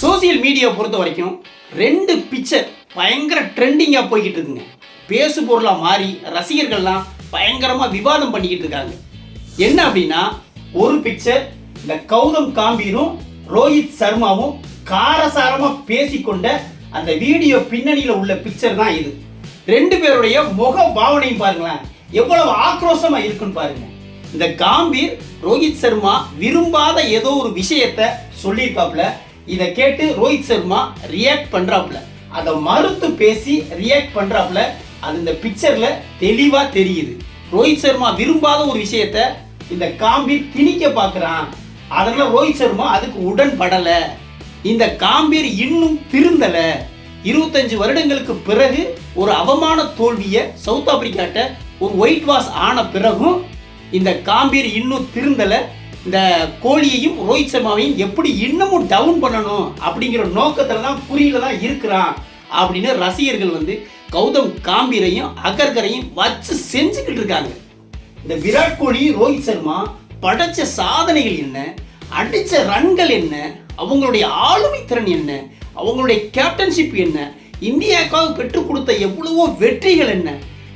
Social media பொறுத்த வரைக்கும் ரெண்டு பிக்சர் பயங்கர ட்ரெண்டிங்காக போய்கிட்டு இருக்குங்க. பேசு பொருளாக மாறி ரசிகர்கள்லாம் பயங்கரமாக விவாதம் பண்ணிக்கிட்டு இருக்காங்க. என்ன அப்படின்னா ஒரு பிக்சர் இந்த கௌதம் காம்பீரும் ரோஹித் சர்மாவும் காரசாரமாக பேசிக்கொண்ட அந்த வீடியோ பின்னணியில் உள்ள பிக்சர் தான் இது. ரெண்டு பேருடைய முக பாவனையும் பாருங்களேன். எவ்வளவு ஆக்ரோஷமாக இருக்குன்னு பாருங்க. இந்த காம்பீர் ரோஹித் சர்மா விரும்பாத ஏதோ ஒரு விஷயத்த சொல்லியிருக்காப்புல. இதை கேட்டு ரோஹித் சர்மா ரியாக்ட் பண்ணுறாப்புல அதை மறுத்து பேசி ரியாக்ட் பண்ணுறாப்புல அது இந்த பிக்சரில் தெளிவாக தெரியுது. ரோஹித் சர்மா விரும்பாத ஒரு விஷயத்த இந்த காம்பீர் திணிக்க பார்க்குறான். அதெல்லாம் ரோஹித் சர்மா அதுக்கு உடன்படலை. இந்த காம்பீர் இன்னும் திருந்தலை. இருபத்தஞ்சு வருடங்களுக்கு பிறகு ஒரு அவமான தோல்வியை சவுத் ஆப்பிரிக்காட்ட ஒரு ஒயிட் வாஷ் ஆன பிறகும் இந்த காம்பீர் இன்னும் திருந்தலை. இந்த கோலியையும் ரோஹித் சர்மாவையும் எப்படி இன்னமும் டவுன் பண்ணணும் அப்படிங்கிற நோக்கத்தில் தான் குறியில தான் இருக்கிறான் அப்படின்னு ரசிகர்கள் வந்து கௌதம் காம்பீரையும் அகர்கரையும் வச்சு செஞ்சுக்கிட்டு இருக்காங்க. இந்த விராட் கோலி ரோஹித் சர்மா படைச்ச சாதனைகள் என்ன? அடித்த ரன்கள் என்ன? அவங்களுடைய ஆளுமை திறன் என்ன? அவங்களுடைய கேப்டன்ஷிப் என்ன? இந்தியாவுக்காக பெற்றுக் கொடுத்த எவ்வளவோ வெற்றிகள் என்ன?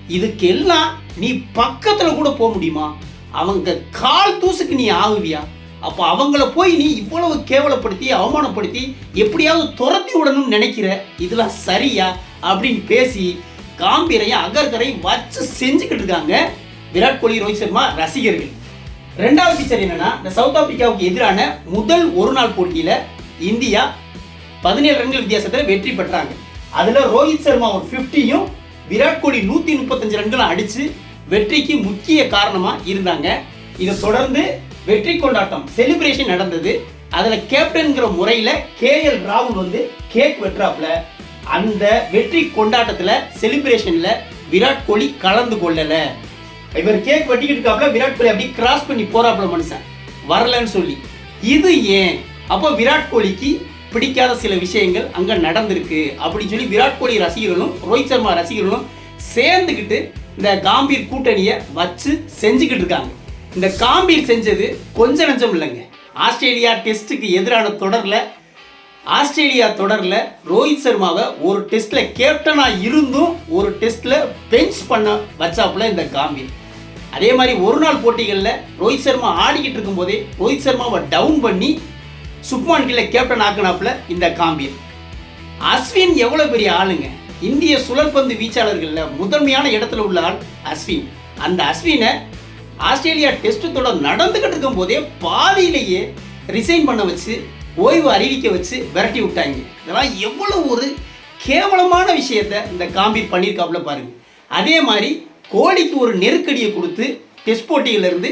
இதுக்கெல்லாம் நீ பக்கத்தில் கூட போக முடியுமா? அவங்க கால் தூசுக்கு நீ ஆகுவியா? அப்போ அவங்கள போய் நீ இவ்வளவு கேவலப்படுத்தி அவமானப்படுத்தி எப்படியாவது துரத்தி விடணும்னு நினைக்கிற? இதெல்லாம் சரியா? அப்படின்னு பேசி காம்பீரையும் அகர்கரையும் வச்சு செஞ்சுக்கிட்டு இருக்காங்க விராட் கோலி ரோஹித் சர்மா ரசிகர்கள். ரெண்டாவது பிக்சர் என்னன்னா இந்த சவுத் ஆப்பிரிக்காவுக்கு எதிரான முதல் ஒரு நாள் போட்டியில இந்தியா பதினேழு ரன்கள் வித்தியாசத்தில் வெற்றி பெற்றாங்க. அதுல ரோஹித் சர்மா ஒரு ஃபிஃப்டியும் விராட் கோலி நூத்தி முப்பத்தஞ்சு ரன்களும் அடிச்சு வெற்றிக்கு முக்கிய காரணமாக இருந்தாங்க. இதை தொடர்ந்து வெற்றி கொண்டாட்டம் செலிப்ரேஷன் நடந்தது. அதில் கேப்டன்கிற முறையில் கே எல் ராகுல் வந்து கேக் வெட்டுறாப்புல. அந்த வெற்றி கொண்டாட்டத்தில் செலிப்ரேஷனில் விராட் கோலி கலந்து கொள்ளலை. இவர் கேக் வெட்டிக்கிட்டு இருக்காப்புல விராட் கோலி அப்படி கிராஸ் பண்ணி போகிறாப்புல மனுஷன். வரலன்னு சொல்லி. இது ஏன்? அப்போ விராட் கோலிக்கு பிடிக்காத சில விஷயங்கள் அங்கே நடந்திருக்கு. அப்படின்னு சொல்லி விராட் கோலி ரசிகர்களும் ரோஹித் சர்மா ரசிகர்களும் சேர்ந்துக்கிட்டு இந்த காம்பீர் கூட்டணியை வச்சு செஞ்சுக்கிட்டு இருக்காங்க. இந்த காம்பீர் செஞ்சது கொஞ்சம் நஞ்சம் இல்லைங்க. ஆஸ்திரேலியா டெஸ்ட்டுக்கு எதிரான தொடரில் ஆஸ்திரேலியா தொடரில் ரோஹித் சர்மாவை ஒரு டெஸ்ட்டில் கேப்டனாக இருந்தும் ஒரு டெஸ்ட்டில் பெஞ்ச் பண்ண வச்சாப்புல இந்த காம்பீர். அதே மாதிரி ஒரு நாள் போட்டிகளில் ரோஹித் சர்மா ஆடிக்கிட்டு இருக்கும்போதே ரோஹித் சர்மாவை டவுன் பண்ணி சுப்மான் கீழே கேப்டன் ஆக்கினாப்புல இந்த காம்பீர். அஸ்வின் எவ்வளோ பெரிய ஆளுங்க. இந்திய சுழற்பந்து வீச்சாளர்களில் முதன்மையான இடத்துல உள்ள ஆள் அஸ்வின். அந்த அஸ்வினை ஆஸ்திரேலியா டெஸ்ட் தொடர் நடந்துகிட்டு இருக்கும் போதே பாதியிலேயே ரிசைன் பண்ண வச்சு ஓய்வு அறிவிக்க வச்சு விரட்டி விட்டாங்க. இதெல்லாம் எவ்வளோ ஒரு கேவலமான விஷயத்த இந்த காம்பீர் பண்ணியிருக்காப்புல பாருங்க. அதே மாதிரி கோலிக்கு ஒரு நெருக்கடியை கொடுத்து டெஸ்ட் போட்டியிலிருந்து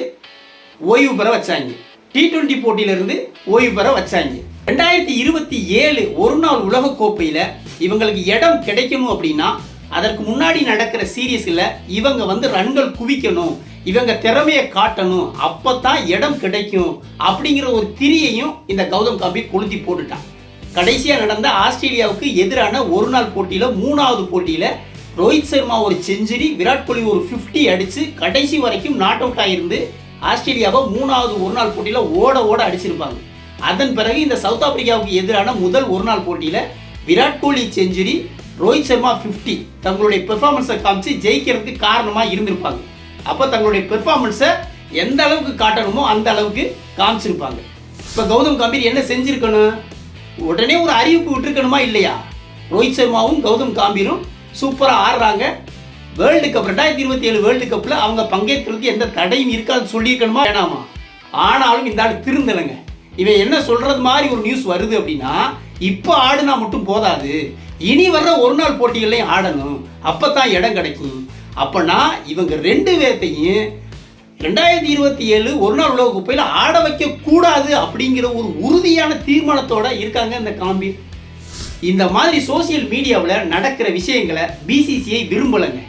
ஓய்வு பெற வச்சாங்க. டி டுவெண்ட்டி போட்டியிலிருந்து ஓய்வு பெற வச்சாங்க. ரெண்டாயிரத்தி இருபத்தி ஏழு ஒரு நாள் உலக கோப்பையில் இவங்களுக்கு இடம் கிடைக்கணும் அப்படின்னா அதற்கு முன்னாடி நடக்கிற சீரியஸில் இவங்க வந்து ரன்கள் குவிக்கணும் இவங்க திறமையை காட்டணும் அப்போ தான் இடம் கிடைக்கும் அப்படிங்கிற ஒரு திரியையும் இந்த கௌதம் காம்பீர் கொளுத்தி போட்டுட்டான். கடைசியாக நடந்த ஆஸ்திரேலியாவுக்கு எதிரான ஒரு நாள் போட்டியில் மூணாவது போட்டியில் ரோஹித் சர்மா ஒரு செஞ்சுரி விராட் கோலி ஒரு 50 அடித்து கடைசி வரைக்கும் நாட் அவுட் ஆகிருந்து ஆஸ்திரேலியாவை மூணாவது ஒரு நாள் போட்டியில் ஓட ஓட அடிச்சிருப்பாங்க. அதன் பிறகு இந்த சவுத் ஆப்பிரிக்காவுக்கு எதிரான முதல் ஒரு நாள் போட்டியில் விராட் கோலி செஞ்சுரி ரோஹித் சர்மா 50 தங்களுடைய பெர்ஃபார்மன்ஸை காமிச்சு ஜெயிக்கிறதுக்கு காரணமாக இருந்திருப்பாங்க. அப்போ தங்களுடைய பெர்ஃபார்மன்ஸை எந்த அளவுக்கு காட்டணுமோ அந்த அளவுக்கு காமிச்சிருப்பாங்க. இப்போ கௌதம் கம்பீர் என்ன செஞ்சுருக்கணும்? உடனே ஒரு அறிவிப்பு விட்டுருக்கணுமா இல்லையா? ரோஹித் சர்மாவும் கௌதம் காம்பீரும் சூப்பராக ஆடுறாங்க. வேர்ல்டு கப் ரெண்டாயிரத்தி இருபத்தி ஏழு வேர்ல்டு கப்பில் அவங்க பங்கேற்கிறதுக்கு எந்த தடையும் இருக்காது சொல்லியிருக்கணுமா? வேணாமா? ஆனாலும் இந்த ஆள் திருந்தலைங்க. இவன் என்ன சொல்றது மாதிரி ஒரு நியூஸ் வருது அப்படின்னா இப்போ ஆடுனா மட்டும் போதாது. இனி வர்ற ஒரு நாள் போட்டிகள்லையும் ஆடணும். அப்போ தான் இடம் கிடைக்கும். அப்போனா இவங்க ரெண்டு பேர்த்தையும் ரெண்டாயிரத்தி இருபத்தி ஏழு ஒரு நாள் உலக குப்பையில் ஆட வைக்க கூடாது அப்படிங்கிற ஒரு உறுதியான தீர்மானத்தோட இருக்காங்க இந்த காம்பீர் இந்த மாதிரி சோசியல் மீடியாவில் நடக்கிற விஷயங்களை பிசிசிஐ விரும்பலைங்க.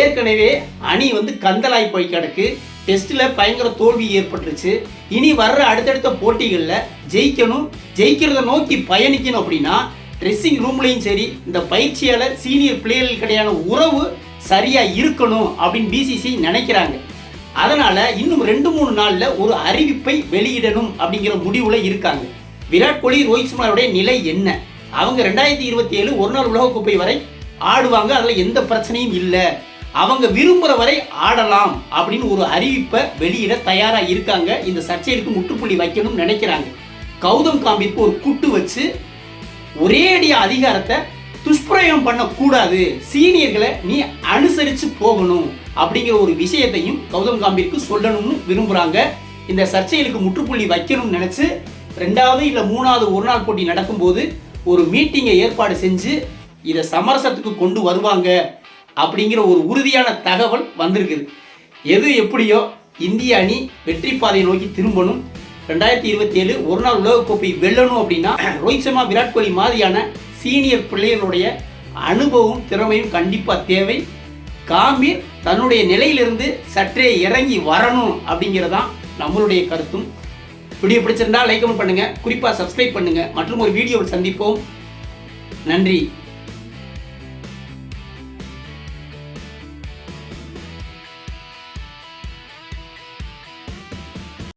ஏற்கனவே அணி வந்து கந்தலாய் போய் கிடக்கு. டெஸ்ட்டில் பயங்கர தோல்வி ஏற்பட்டுருச்சு. இனி வர்ற அடுத்தடுத்த போட்டிகளில் ஜெயிக்கணும் ஜெயிக்கிறத நோக்கி பயணிக்கணும் அப்படின்னா ட்ரெஸ்ஸிங் ரூம்லேயும் சரி இந்த பயிற்சியாளர் சீனியர் பிளேயர்களுக்கிடையான உறவு சரியாக இருக்கணும் அப்படின்னு பிசிசி நினைக்கிறாங்க. அதனால் இன்னும் ரெண்டு மூணு நாளில் ஒரு அறிவிப்பை வெளியிடணும் அப்படிங்கிற முடிவில் இருக்காங்க. விராட் கோலி ரோஹித் சர்மாவுடைய நிலை என்ன? அவங்க ரெண்டாயிரத்தி இருபத்தி ஏழு ஒரு நாள் உலகக்கோப்பை வரை ஆடுவாங்க அதில் எந்த பிரச்சனையும் இல்லை. அவங்க விரும்புகிற வரை ஆடலாம் அப்படின்னு ஒரு அறிவிப்பை வெளியிட தயாராக இருக்காங்க. இந்த சர்ச்சைக்கு முற்றுப்புள்ளி வைக்கணும்னு நினைக்கிறாங்க. கௌதம் காம்பிற்கு ஒரு குட்டு வச்சு ஒரேடிய அதிகாரத்தை துஷ்பிரயோகம் பண்ணக்கூடாது. சீனியர்களை நீ அனுசரித்து போகணும் அப்படிங்கிற ஒரு விஷயத்தையும் கௌதம் காம்பிற்கு சொல்லணும்னு விரும்புகிறாங்க இந்த சர்ச்சைகளுக்கு முற்றுப்புள்ளி வைக்கணும்னு நினச்சி ரெண்டாவது இல்லை மூணாவது ஒரு நாள் போட்டி நடக்கும்போது ஒரு மீட்டிங்கை ஏற்பாடு செஞ்சு இதை சமரசத்துக்கு கொண்டு வருவாங்க. அப்படிங்கிற ஒரு உறுதியான தகவல் வந்திருக்குது. எது எப்படியோ இந்திய அணி வெற்றி பாதையை நோக்கி திரும்பணும். ரெண்டாயிரத்தி இருபத்தி ஏழு ஒரு நாள் உலகக்கோப்பை வெல்லணும் அப்படின்னா ரோஹித் சர்மா விராட் கோலி மாதிரியான சீனியர் பிள்ளைகளுடைய அனுபவம் திறமையும் கண்டிப்பாக தேவை. காம்பீர் தன்னுடைய நிலையிலிருந்து சற்றே இறங்கி வரணும் அப்படிங்கிறதான் நம்மளுடைய கருத்தும். வீடியோ பிடிச்சிருந்தா லைக் கமெண்ட் குறிப்பாக சப்ஸ்கிரைப் பண்ணுங்கள் மற்றும் ஒரு வீடியோவில் சந்திப்போம். நன்றி.